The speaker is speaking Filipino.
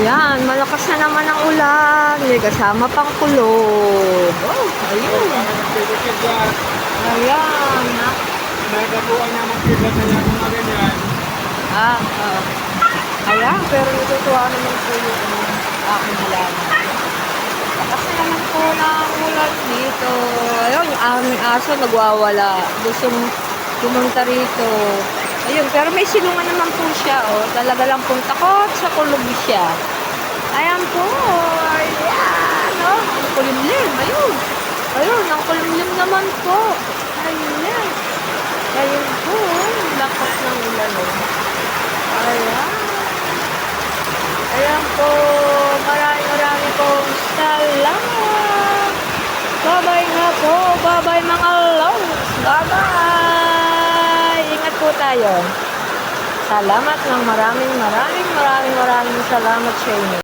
Ayan, malakas na naman ang ulan. May kasama pang kulog. Oh, ayun. Ayan. na- Nagatuan na magkita na yan mga ganyan. Ah, ah. Ayan, pero natutuwa naman po yung ano, aking halaman. Kasi naman po ng ulan dito. Ayun, yung aming aso nagwawala. Gusto pumunta rito. Ayun, pero may silungan naman po siya, oh. Talaga lang pong takot sa kulog siya. Ayan po. Ayan, oh. Ang kulimlim. Ayun. Ayun, ang kulimlim naman po. Ayan. Ayun po. Lakas ng ulan, oh. Ayan. Ayan po. Maraming maraming pong salamat. Bye-bye na po. Bye-bye mga loves. Bye-bye. Ingat po tayo. Salamat ng maraming maraming maraming maraming salamat sa inyo.